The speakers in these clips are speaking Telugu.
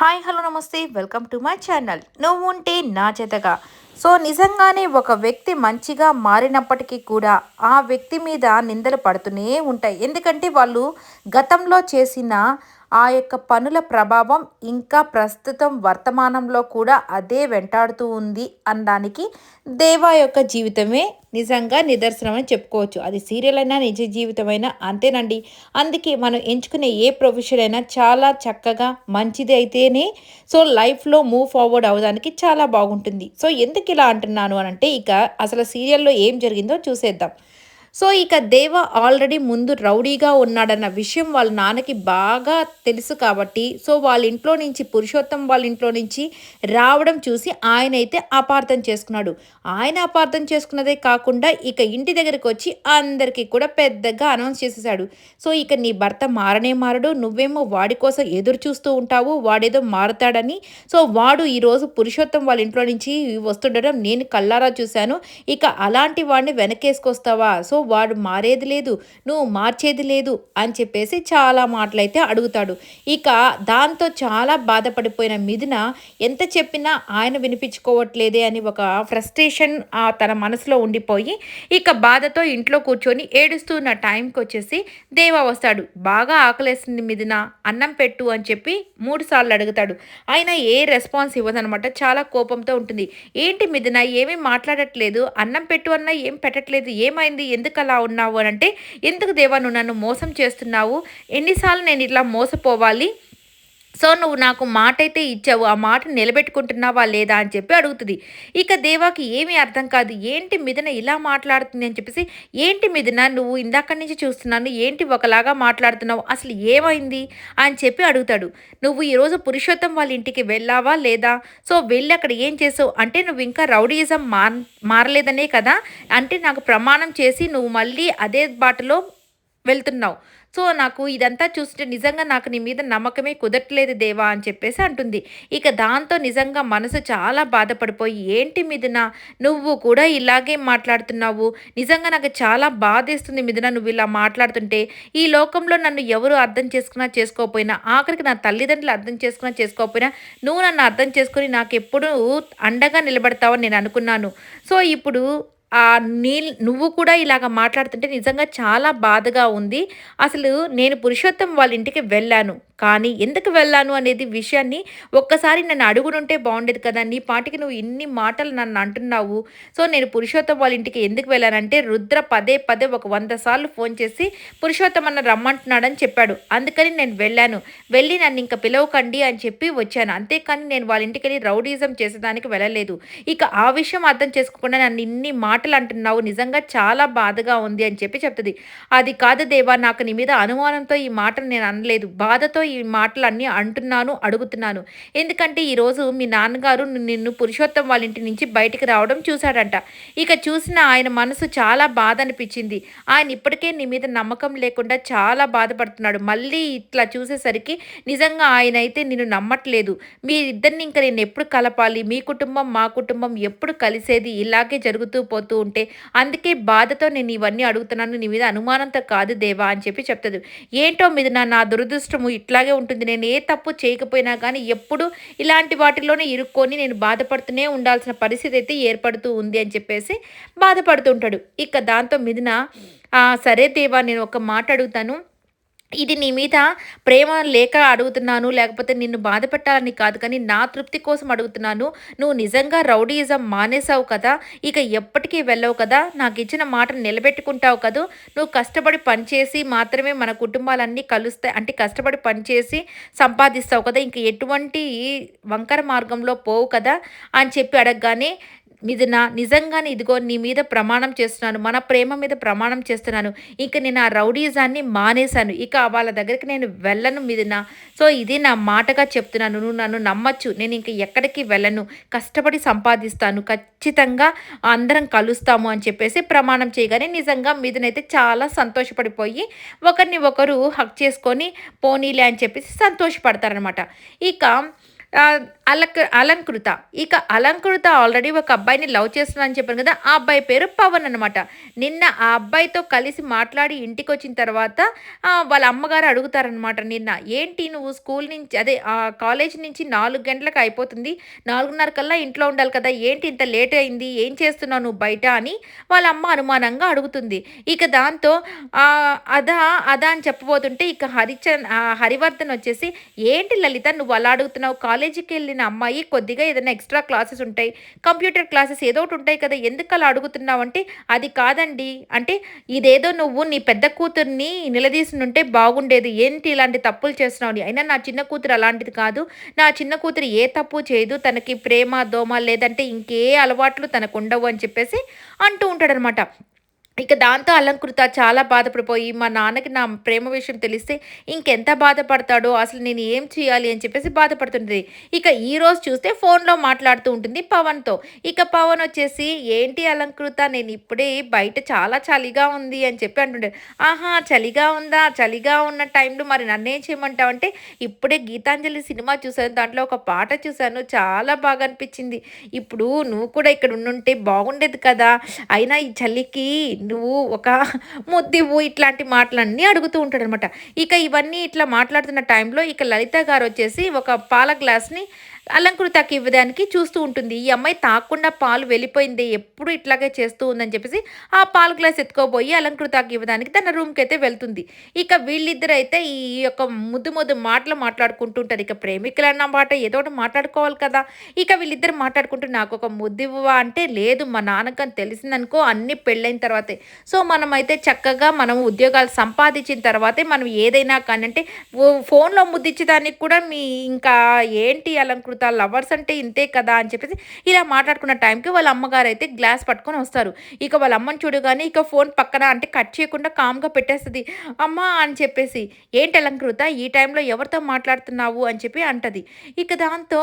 Hi hello namaste. Welcome to my channel. నువ్వు ఉంటే నా చేతగా. సో నిజంగానే ఒక వ్యక్తి మంచిగా మారినప్పటికీ కూడా ఆ వ్యక్తి మీద నిందలు పడుతూనే ఉంటాయి. ఎందుకంటే వాళ్ళు గతంలో చేసిన ఆ యొక్క పనుల ప్రభావం ఇంకా ప్రస్తుతం వర్తమానంలో కూడా అదే వెంటాడుతూ ఉంది అనడానికి దేవా యొక్క జీవితమే నిజంగా నిదర్శనం అని చెప్పుకోవచ్చు. అది సీరియల్ అయినా నిజ జీవితమైనా అంతేనండి. అందుకే మనం ఎంచుకునే ఏ ప్రొఫెషన్ అయినా చాలా చక్కగా మంచిది అయితేనే సో లైఫ్లో మూవ్ ఫార్వర్డ్ అవ్వడానికి చాలా బాగుంటుంది. సో ఎందుకు ఇలా అంటున్నాను అని అంటే ఇక అసలు సీరియల్లో ఏం జరిగిందో చూసేద్దాం. సో ఇక దేవ ఆల్రెడీ ముందు రౌడీగా ఉన్నాడన్న విషయం వాళ్ళ నాన్నకి బాగా తెలుసు కాబట్టి సో వాళ్ళ ఇంట్లో నుంచి పురుషోత్తం వాళ్ళ ఇంట్లో నుంచి రావడం చూసి ఆయన అయితే అపార్థం చేసుకున్నాడు. ఆయన అపార్థం చేసుకున్నదే కాకుండా ఇక ఇంటి దగ్గరికి వచ్చి అందరికీ కూడా పెద్దగా అనౌన్స్ చేసేసాడు సో ఇక నీ భర్త మారనే మారడు నువ్వేమో వాడి కోసం ఎదురు చూస్తూ ఉంటావు వాడేదో మారతాడని. సో వాడు ఈరోజు పురుషోత్తం వాళ్ళ ఇంట్లో నుంచి వస్తుండడం నేను కల్లారా చూశాను. ఇక అలాంటి వాడిని వెనకేసుకొస్తావా? సో వాడు మారేది లేదు నువ్వు మార్చేది లేదు అని చెప్పేసి చాలా మాటలైతే అడుగుతాడు. ఇక దాంతో చాలా బాధపడిపోయిన మిథున ఎంత చెప్పినా ఆయన వినిపించుకోవట్లేదే అని ఒక ఫ్రస్ట్రేషన్ తన మనసులో ఉండిపోయి ఇక బాధతో ఇంట్లో కూర్చొని ఏడుస్తున్న టైంకి వచ్చేసి దేవా వస్తాడు. బాగా ఆకలేసింది మిథున అన్నం పెట్టు అని చెప్పి మూడు సార్లు అడుగుతాడు. ఆయన ఏ రెస్పాన్స్ ఇవ్వదనమాట. చాలా కోపంతో ఉంటుంది. ఏంటి మిథున ఏమీ మాట్లాడట్లేదు. అన్నం పెట్టు అన్నా ఏం పెట్టట్లేదు. ఏమైంది? ఎందుకు అలా ఉన్నావు అని అంటే ఎందుకు దేవా నువ్వు నన్ను మోసం చేస్తున్నావు? ఎన్నిసార్లు నేను ఇట్లా మోసపోవాలి? సో నువ్వు నాకు మాట అయితే ఇచ్చావు ఆ మాట నిలబెట్టుకుంటున్నావా లేదా? అని చెప్పి అడుగుతుంది. ఇక దేవాకి ఏమీ అర్థం కాదు. ఏంటి మిథున ఇలా మాట్లాడుతుంది? అని చెప్పేసి ఏంటి మిథున నువ్వు ఇందాక నుంచి చూస్తున్నాను ఏంటి ఒకలాగా మాట్లాడుతున్నావు? అసలు ఏమైంది? అని చెప్పి అడుగుతాడు. నువ్వు ఈరోజు పురుషోత్తం వాళ్ళ ఇంటికి వెళ్ళావా లేదా? సో వెళ్ళి అక్కడ ఏం చేసావు? అంటే నువ్వు ఇంకా రౌడీయిజం మార్ మారలేదనే కదా? అంటే నాకు ప్రమాణం చేసి నువ్వు మళ్ళీ అదే బాటలో వెళ్తున్నావు. సో నాకు ఇదంతా చూస్తుంటే నిజంగా నాకు నీ మీద నమ్మకమే కుదరట్లేదు దేవా అని చెప్పేసి అంటుంది. ఇక దాంతో నిజంగా మనసు చాలా బాధపడిపోయి ఏంటి మిథున నువ్వు కూడా ఇలాగే మాట్లాడుతున్నావు? నిజంగా నాకు చాలా బాధేస్తుంది మిథున నువ్వు ఇలా మాట్లాడుతుంటే. ఈ లోకంలో నన్ను ఎవరు అర్థం చేసుకున్నా చేసుకోకపోయినా ఆఖరికి నా తల్లిదండ్రులు అర్థం చేసుకున్నా చేసుకోకపోయినా నువ్వు నన్ను అర్థం చేసుకుని నాకు ఎప్పుడూ అండగా నిలబడతావని నేను అనుకున్నాను. సో ఇప్పుడు ఆ నీ నువ్వు కూడా ఇలాగ మాట్లాడుతుంటే నిజంగా చాలా బాధగా ఉంది. అసలు నేను పురుషోత్తం వాళ్ళ ఇంటికి వెళ్ళాను. కానీ ఎందుకు వెళ్ళాను అనేది విషయాన్ని ఒక్కసారి నన్ను అడుగునుంటే బాగుండేది కదా నీ పాటికి నువ్వు ఇన్ని మాటలు నన్ను అంటున్నావు. సో నేను పురుషోత్తం వాళ్ళ ఇంటికి ఎందుకు వెళ్ళానంటే రుద్ర పదే పదే ఒక వంద సార్లు ఫోన్ చేసి పురుషోత్తం అన్న రమ్మంటున్నాడని చెప్పాడు. అందుకని నేను వెళ్ళాను. వెళ్ళి నన్ను ఇంకా పిలవకండి అని చెప్పి వచ్చాను. అంతేకాని నేను వాళ్ళ ఇంటికి వెళ్ళి రౌడీజం చేసేదానికి వెళ్ళలేదు. ఇక ఆ విషయం అర్థం చేసుకోకుండా నన్ను ఇన్ని మాటలు అంటున్నావు నిజంగా చాలా బాధగా ఉంది అని చెప్పి చెప్తుంది. అది కాదు దేవా నాకు నీ మీద అనుమానంతో ఈ మాటను నేను అనలేదు. బాధతో ఈ మాటలన్నీ అంటున్నాను అడుగుతున్నాను. ఎందుకంటే ఈరోజు మీ నాన్నగారు నిన్ను పురుషోత్తం వాళ్ళ ఇంటి నుంచి బయటికి రావడం చూశాడంట. ఇక చూసిన ఆయన మనసు చాలా బాధ అనిపించింది ఆయన ఇప్పటికే నీ మీద నమ్మకం లేకుండా చాలా బాధపడుతున్నాడు. మళ్ళీ ఇట్లా చూసేసరికి నిజంగా ఆయన అయితే నిన్ను నమ్మట్లేదు. మీ ఇద్దరిని ఇంకా నేను ఎప్పుడు కలపాలి? మీ కుటుంబం మా కుటుంబం ఎప్పుడు కలిసేది? ఇలాగే జరుగుతూ పోతూ ఉంటే అందుకే బాధతో నేను ఇవన్నీ అడుగుతున్నాను. నీ మీద అనుమానంతో కాదు దేవా అని చెప్పి చెప్తుంది. ఏంటో మీద నా దురదృష్టము ఇట్లా ఇలాగే ఉంటుంది. నేను ఏ తప్పు చేయకపోయినా కానీ ఎప్పుడు ఇలాంటి వాటిలోనే ఇరుక్కొని నేను బాధపడుతూనే ఉండాల్సిన పరిస్థితి అయితే ఏర్పడుతూ ఉంది అని చెప్పేసి బాధపడుతూ ఉంటాడు. ఇక దాంతో మిదిన సరే దేవా నేను ఒక మాట అడుగుతాను. ఇది నీ మీద ప్రేమ లేక అడుగుతున్నాను లేకపోతే నిన్ను బాధ పెట్టాలని కాదు కానీ నా తృప్తి కోసం అడుగుతున్నాను. నువ్వు నిజంగా రౌడీయిజం మానేసావు కదా ఇక ఎప్పటికీ వెళ్ళవు కదా నాకు ఇచ్చిన మాట నిలబెట్టుకుంటావు కదా. నువ్వు కష్టపడి పనిచేసి మాత్రమే మన కుటుంబాలన్నీ కలుస్తాయి అంటే కష్టపడి పనిచేసి సంపాదిస్తావు కదా ఇంక ఎటువంటి వంకర మార్గంలో పోవు కదా అని చెప్పి అడగగానే నా నిజంగానే ఇదిగో నీ మీద ప్రమాణం చేస్తున్నాను మన ప్రేమ మీద ప్రమాణం చేస్తున్నాను. ఇక నేను ఆ రౌడీజాన్ని మానేశాను. ఇక వాళ్ళ దగ్గరికి నేను వెళ్ళను నా సో ఇది నా మాటగా చెప్తున్నాను. నువ్వు నన్ను నమ్మచ్చు. నేను ఇంక ఎక్కడికి వెళ్ళను. కష్టపడి సంపాదిస్తాను. ఖచ్చితంగా అందరం కలుస్తాము అని చెప్పేసి ప్రమాణం చేయగానే నిజంగా మీదనైతే చాలా సంతోషపడిపోయి ఒకరిని ఒకరు హక్ చేసుకొని పోనీలే అని చెప్పేసి సంతోషపడతారనమాట ఇక అలక అలంకృత. ఇక అలంకృత ఆల్రెడీ ఒక అబ్బాయిని లవ్ చేస్తున్నానని చెప్పాను కదా ఆ అబ్బాయి పేరు పవన్ అనమాట నిన్న ఆ అబ్బాయితో కలిసి మాట్లాడి ఇంటికి వచ్చిన తర్వాత వాళ్ళ అమ్మగారు అడుగుతారనమాట నిన్న ఏంటి నువ్వు స్కూల్ నుంచి అదే కాలేజ్ నుంచి నాలుగు గంటలకు అయిపోతుంది నాలుగున్నర కల్లా ఇంట్లో ఉండాలి కదా ఏంటి ఇంత లేట్ అయింది ఏం చేస్తున్నావు నువ్వు బయట? అని వాళ్ళ అమ్మ అనుమానంగా అడుగుతుంది. ఇక దాంతో అదా అదా అని చెప్పబోతుంటే ఇక హరిచంద్ హరివర్ధన్ వచ్చేసి ఏంటి లలిత నువ్వు అలా అడుగుతున్నావు కాలేజీకి వెళ్ళిన అమ్మాయి కొద్దిగా ఏదైనా ఎక్స్ట్రా క్లాసెస్ ఉంటాయి కంప్యూటర్ క్లాసెస్ ఏదో ఒకటి ఉంటాయి కదా ఎందుకు అలా అడుగుతున్నావు అంటే అది కాదండి. అంటే ఇదేదో నువ్వు నీ పెద్ద కూతుర్ని నిలదీసినుంటే బాగుండేది. ఏంటి ఇలాంటి తప్పులు చేస్తున్నావు? అయినా నా చిన్న కూతురు అలాంటిది కాదు. నా చిన్న కూతురు ఏ తప్పు చేయదు. తనకి ప్రేమ దోమ లేదంటే ఇంకే అలవాట్లు తనకు ఉండవు అని చెప్పేసి అంటూ ఉంటాడనమాట. ఇక దాంతో అలంకృత చాలా బాధపడిపోయి మా నాన్నకి నా ప్రేమ విషయం తెలిస్తే ఇంకెంత బాధపడతాడో అసలు నేను ఏం చేయాలి అని చెప్పేసి బాధపడుతుంది ఇక ఈరోజు చూస్తే ఫోన్లో మాట్లాడుతూ ఉంటుంది పవన్తో. ఇక పవన్ వచ్చేసి ఏంటి అలంకృత నేను ఇప్పుడే బయట చాలా చలిగా ఉంది అని చెప్పి అంటుండే ఆహా చలిగా ఉందా? చలిగా ఉన్న టైంలో మరి నన్నేం చేయమంటావు? అంటే ఇప్పుడే గీతాంజలి సినిమా చూశాను దాంట్లో ఒక పాట చూశాను చాలా బాగా అనిపించింది. ఇప్పుడు నువ్వు కూడా ఇక్కడ ఉండుంటే బాగుండేది కదా. అయినా ఈ చలికి నువ్వు ఒక ముద్దివు ఇట్లాంటి మాటలన్నీ అడుగుతూ ఉంటాడు అనమాట ఇక ఇవన్నీ ఇట్లా మాట్లాడుతున్న టైంలో ఇక లలిత గారు వచ్చేసి ఒక పాల గ్లాస్ని అలంకృతకి ఇవ్వడానికి చూస్తూ ఉంటుంది. ఈ అమ్మాయి తాకుండా పాలు వెళ్ళిపోయింది ఎప్పుడు ఇట్లాగే చేస్తూ ఉందని చెప్పేసి ఆ పాలు గ్లాస్ ఎత్తుకోబోయి అలంకృతకి ఇవ్వడానికి తన రూమ్కి అయితే వెళ్తుంది. ఇక వీళ్ళిద్దరు అయితే ఈ యొక్క ముద్దు ముద్దు మాటలు మాట్లాడుకుంటుంటారు. ఇక ప్రేమికులు అన్న మాట ఏదో ఒకటి మాట్లాడుకోవాలి కదా. ఇక వీళ్ళిద్దరు మాట్లాడుకుంటూ నాకు ఒక ముద్దు ఇవ్వవా? అంటే లేదు మా నాన్నకని తెలిసిందనుకో అన్ని పెళ్ళైన తర్వాతే. సో మనం అయితే చక్కగా మనం ఉద్యోగాలు సంపాదించిన తర్వాతే మనం ఏదైనా కానీ అంటే ఫోన్లో ముద్దిచ్చేదానికి కూడా మీ ఇంకా ఏంటి అలంకృత ఆ లవర్స్ అంటే ఇంతే కదా అని చెప్పేసి ఇలా మాట్లాడుకున్న టైంకి వాళ్ళ అమ్మగారు అయితే గ్లాస్ పట్టుకొని వస్తారు. ఇక వాళ్ళ అమ్మని చూడగానే ఇక ఫోన్ పక్కన అంటే కట్ చేయకుండా కామ్గా పెట్టేస్తుంది. అమ్మ అని చెప్పేసి ఏంటి అలంకృత? ఈ టైంలో ఎవరితో మాట్లాడుతున్నావు? అని చెప్పి అంటది. ఇక దాంతో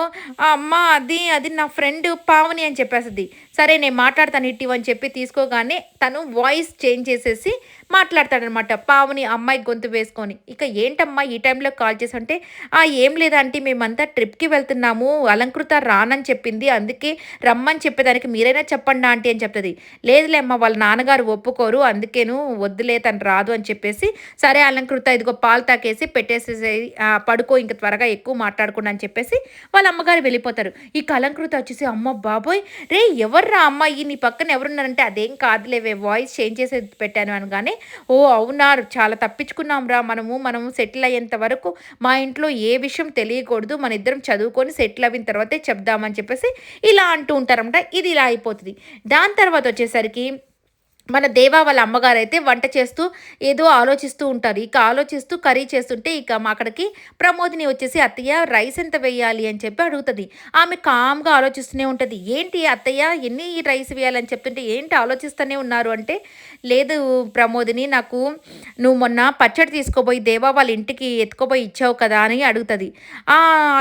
అమ్మ అది అది నా ఫ్రెండ్ పావని అని చెప్పేస్తుంది. సరే నేను మాట్లాడతాను ఇటు అని చెప్పి తీసుకోగానే తను వాయిస్ చేంజ్ చేసేసి మాట్లాడతాడనమాట పావుని అమ్మాయి గొంతు వేసుకొని. ఇక ఏంటమ్మా ఈ టైంలో కాల్ చేసి అంటే ఏం లేదంటే మేమంతా ట్రిప్కి వెళ్తున్నాము. అలంకృత రానని చెప్పింది. అందుకే రమ్మని చెప్పేదానికి మీరైనా చెప్పండి ఆంటీ అని చెప్తుంది. లేదులే అమ్మ వాళ్ళ నాన్నగారు ఒప్పుకోరు. అందుకేను వద్దులే తను రాదు అని చెప్పేసి సరే అలంకృత ఇదిగో పాలు తాకేసి పెట్టేసేసి పడుకో ఇంక త్వరగా ఎక్కువ మాట్లాడకుండా అని చెప్పేసి వాళ్ళ అమ్మగారు వెళ్ళిపోతారు. ఈ అలంకృత వచ్చేసి అమ్మ బాబోయ్ రే ఎవర్రా అమ్మాయి నీ పక్కన ఎవరున్నారంటే అదేం కాదులేవే వాయిస్ చేంజ్ చేసి పెట్టాను అనగానే ఓ అవునా చాలా తప్పించుకున్నాం రా మనము మనము సెటిల్ అయ్యేంత వరకు మా ఇంట్లో ఏ విషయం తెలియకూడదు మన ఇద్దరం చదువుకొని సెటిల్ అయిన తర్వాతే చెప్దామని చెప్పేసి ఇలా అంటూ ఉంటారన్నమాట. ఇది ఇలా అయిపోతుంది. దాని తర్వాత వచ్చేసరికి మన దేవా వాళ్ళ అమ్మగారు అయితే వంట చేస్తూ ఏదో ఆలోచిస్తూ ఉంటారు. ఇక ఆలోచిస్తూ కర్రీ చేస్తుంటే ఇక మా అక్కడికి ప్రమోదిని వచ్చేసి అత్తయ్య రైస్ ఎంత వేయాలి? అని చెప్పి అడుగుతుంది. ఆమె కామ్గా ఆలోచిస్తూనే ఉంటుంది. ఏంటి అత్తయ్య ఎన్ని రైస్ వేయాలని చెప్తుంటే ఏంటి ఆలోచిస్తూనే ఉన్నారు? అంటే లేదు ప్రమోదిని నాకు నువ్వు మొన్న పచ్చడి తీసుకోబోయి దేవా వాళ్ళ ఇంటికి ఎత్తుకోబోయి ఇచ్చావు కదా అని అడుగుతుంది.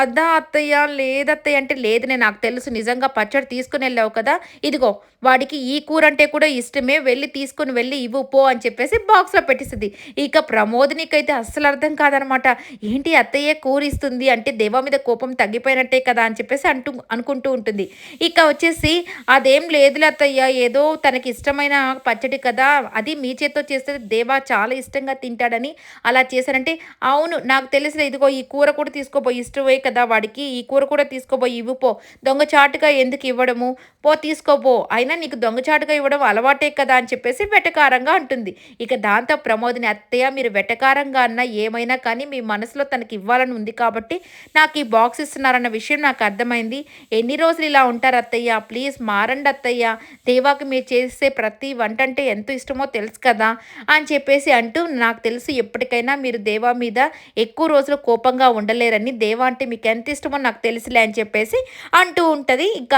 అద్దా అత్తయ్య లేదత్తయ్య అంటే లేదునే నాకు తెలుసు నిజంగా పచ్చడి తీసుకుని వెళ్ళావు కదా. ఇదిగో వాడికి ఈ కూర అంటే కూడా ఇష్టమే వెళ్ళి తీసుకుని వెళ్ళి ఇవ్వు పో అని చెప్పేసి బాక్స్లో పెట్టిస్తుంది. ఇక ప్రమోదినికైతే అస్సలు అర్థం కాదనమాట. ఏంటి అత్తయ్య కూరిస్తుంది అంటే దేవా మీద కోపం తగ్గిపోయినట్టే కదా అని చెప్పేసి అంటూ అనుకుంటూ ఉంటుంది. ఇక వచ్చేసి అదేం లేదులే అత్తయ్య ఏదో తనకి ఇష్టమైన పచ్చడి కదా అది మీ చేత్తో చేస్తే దేవా చాలా ఇష్టంగా తింటాడని అలా చేశారంటే అవును నాకు తెలిసిన ఇదిగో ఈ కూర కూడా తీసుకోబోయి ఇష్టమే కదా వాడికి ఈ కూర కూడా తీసుకోబోయి ఇవ్వు పో దొంగచాటుగా ఎందుకు ఇవ్వడము? పో తీసుకోబో అయినా నీకు దొంగచాటుగా ఇవ్వడం అలవాటే కదా అని చెప్పేసి వెటకారంగా అంటుంది. ఇక దాంతో ప్రమోదిని అత్తయ్య మీరు వెటకారంగా అన్నా ఏమైనా కానీ మీ మనసులో తనకి ఇవ్వాలని ఉంది కాబట్టి నాకు ఈ బాక్స్ ఇస్తున్నారన్న విషయం నాకు అర్థమైంది. ఎన్ని రోజులు ఇలా ఉంటారు అత్తయ్య? ప్లీజ్ మారండి అత్తయ్య. దేవాకి మీరు చేసే ప్రతి వంట అంటే ఎంతో ఇష్టమో తెలుసు కదా అని చెప్పేసి అంటూ నాకు తెలుసు ఎప్పటికైనా మీరు దేవా మీద ఎక్కువ రోజులు కోపంగా ఉండలేరని. దేవా అంటే మీకు ఎంత ఇష్టమో నాకు తెలుసులే అని చెప్పేసి అంటూ ఉంటుంది. ఇక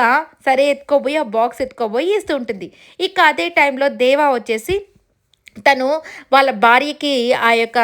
సరే ఎత్తుకోబోయి ఆ బాక్స్ ఎత్తుకోబోయి ఇస్తూ ఉంటుంది. ఇక అదే టైంలో దేవా వచ్చేసి తను వాళ్ళ భార్యకి ఆ యొక్క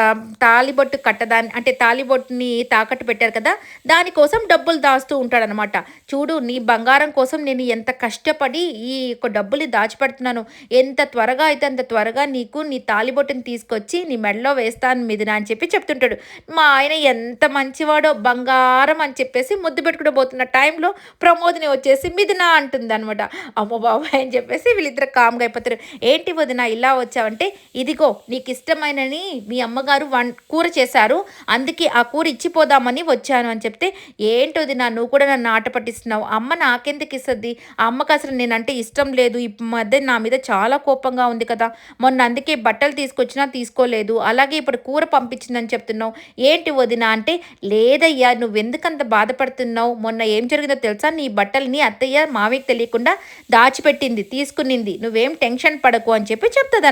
తాలిబొట్టు కట్టదాన్ని అంటే తాలిబొట్టుని తాకట్టు పెట్టారు కదా దానికోసం డబ్బులు దాస్తూ ఉంటాడనమాట చూడు నీ బంగారం కోసం నేను ఎంత కష్టపడి ఈ యొక్క డబ్బులు దాచిపెడుతున్నాను. ఎంత త్వరగా అయితే అంత త్వరగా నీకు నీ తాలిబొట్టుని తీసుకొచ్చి నీ మెడలో వేస్తాను మీదిన అని చెప్పి చెప్తుంటాడు. మా ఆయన ఎంత మంచివాడో బంగారం అని చెప్పేసి ముద్దు పెట్టుకుంటూ పోతున్న టైంలో ప్రమోదిని వచ్చేసి మిదినా అంటుంది అనమాట అమ్మ బాబాయ్ అని చెప్పేసి వీళ్ళిద్దరు కామ్గా అయిపోతారు. ఏంటి వదిన ఇలా వచ్చావంటే ఇదిగో నీకు ఇష్టమైనని మీ అమ్మగారు వన్ కూర చేశారు అందుకే ఆ కూర ఇచ్చిపోదామని వచ్చాను అని చెప్తే ఏంటోది నా నువ్వు కూడా నన్ను ఆట పట్టిస్తున్నావు. అమ్మ నాకెందుకు ఇస్తుంది? ఆ అమ్మకి అసలు నేనంటే ఇష్టం లేదు. ఈ మధ్య నా మీద చాలా కోపంగా ఉంది కదా. మొన్న అందుకే బట్టలు తీసుకొచ్చినా తీసుకోలేదు. అలాగే ఇప్పుడు కూర పంపించిందని చెప్తున్నావు. ఏంటి వదిన అంటే లేదయ్యా నువ్వెందుకంత బాధపడుతున్నావు? మొన్న ఏం జరిగిందో తెలుసా? నీ బట్టల్ని అత్తయ్య మావికి తెలియకుండా దాచిపెట్టింది తీసుకునింది. నువ్వేం టెన్షన్ పడకు అని చెప్పి చెప్తుంది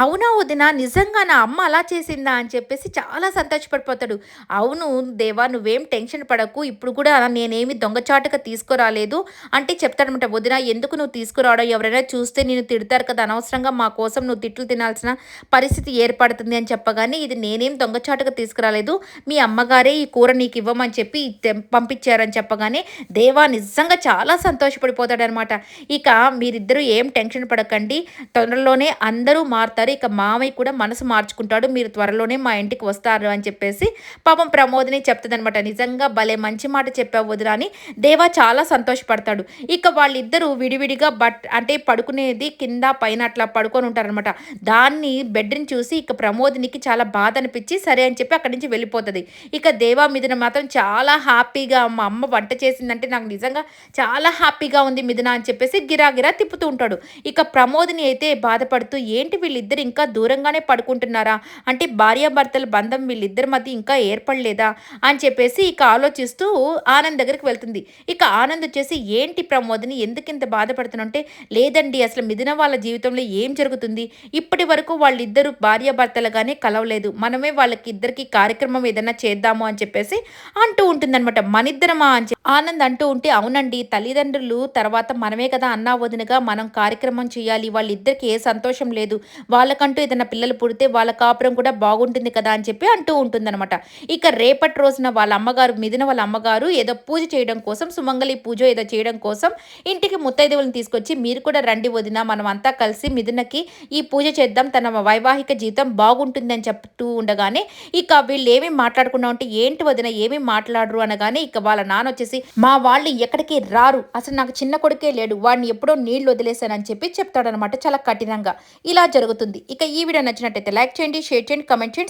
అవునా వదిన నిజంగా నా అమ్మ అలా చేసిందా అని చెప్పేసి చాలా సంతోషపడిపోతాడు. అవును దేవా నువ్వేం టెన్షన్ పడకు. ఇప్పుడు కూడా నేనేమి దొంగచాటుగా తీసుకురాలేదు అంటే చెప్తాడనమాట వదిన ఎందుకు నువ్వు తీసుకురావడం? ఎవరైనా చూస్తే నేను తిడతారు కదా. అనవసరంగా మా కోసం నువ్వు తిట్లు తినాల్సిన పరిస్థితి ఏర్పడుతుంది అని చెప్పగానే ఇది నేనేం దొంగచాటుగా తీసుకురాలేదు. మీ అమ్మగారే ఈ కూర నీకు ఇవ్వమని చెప్పి పంపించారని చెప్పగానే దేవా నిజంగా చాలా సంతోషపడిపోతాడనమాట ఇక మీరిద్దరూ ఏం టెన్షన్ పడకండి. తొందరలోనే అందరూ మారుతారు. ఇక మామయ్య కూడా మనసు మార్చుకుంటాడు మీరు త్వరలోనే మా ఇంటికి వస్తారు అని చెప్పేసి పాపం ప్రమోదిని చెప్తుందనమాట నిజంగా భలే మంచి మాట చెప్పావు వదిన అని దేవా చాలా సంతోషపడతాడు. ఇక వాళ్ళిద్దరూ విడివిడిగా బట్ అంటే పడుకునేది కింద పైన అట్లా పడుకొని ఉంటారనమాట దాన్ని బెడ్ని చూసి ఇక ప్రమోదినికి చాలా బాధ అనిపించి సరే అని చెప్పి అక్కడి నుంచి వెళ్ళిపోతుంది. ఇక దేవా మిథున మాత్రం చాలా హ్యాపీగా మా అమ్మ వంట చేసిందంటే నాకు నిజంగా చాలా హ్యాపీగా ఉంది మిథున అని చెప్పేసి గిరాగిరా తిప్పుతూ ఉంటాడు. ఇక ప్రమోదిని అయితే బాధపడుతూ ఏంటి వీళ్ళు వీళ్ళిద్దరు ఇంకా దూరంగానే పడుకుంటున్నారా? అంటే భార్యాభర్తల బంధం వీళ్ళిద్దరి మధ్య ఇంకా ఏర్పడలేదా? అని చెప్పేసి ఇక ఆలోచిస్తూ ఆనంద్ దగ్గరికి వెళ్తుంది. ఇక ఆనంద్ వచ్చేసి ఏంటి ప్రమోదిని ఎందుకింత బాధపడుతున్నంటే లేదండి అసలు మిథున వాళ్ళ జీవితంలో ఏం జరుగుతుంది? ఇప్పటి వరకు వాళ్ళిద్దరు భార్యాభర్తలుగానే కలవలేదు. మనమే వాళ్ళకి ఇద్దరికి కార్యక్రమం ఏదైనా చేద్దాము అని చెప్పేసి అంటూ ఉంటుందన్నమాట. మనిద్దరమా అని ఆనంద్ అంటూ ఉంటే అవునండి తల్లిదండ్రులు తర్వాత మనమే కదా అన్నా వదినగా మనం కార్యక్రమం చేయాలి. వాళ్ళిద్దరికి ఏ సంతోషం లేదు. వాళ్ళకంటూ ఏదైనా పిల్లలు పుడితే వాళ్ళ కాపురం కూడా బాగుంటుంది కదా అని చెప్పి అంటూ ఉంటుందన్నమాట. ఇక రేపటి రోజున వాళ్ళ అమ్మగారు మిదిన వాళ్ళ అమ్మగారు ఏదో పూజ చేయడం కోసం సుమంగళి పూజ ఏదో చేయడం కోసం ఇంటికి ముత్తైదేవులను తీసుకొచ్చి మీరు కూడా రండి వదిన మనం అంతా కలిసి మిదినకి ఈ పూజ చేద్దాం. తన వైవాహిక జీవితం బాగుంటుందని చెప్తూ ఉండగానే ఇక వీళ్ళు ఏమీ మాట్లాడకుండా ఉంటే ఏంటి వదిన ఏమీ మాట్లాడరు అనగానే ఇక వాళ్ళ నాన్న వచ్చేసి మా వాళ్ళు ఎక్కడికి రారు. అసలు నాకు చిన్న కొడుకే లేడు. వాడిని ఎప్పుడో నీళ్ళు వదిలేశానని చెప్పి చెప్తాడనమాట చాలా కఠినంగా. ఇలా జరుగుతుంది. ఇక ఈ వీడియో నచ్చినట్టయితే లైక్ చేయండి షేర్ చేయండి కమెంట్ చేయండి.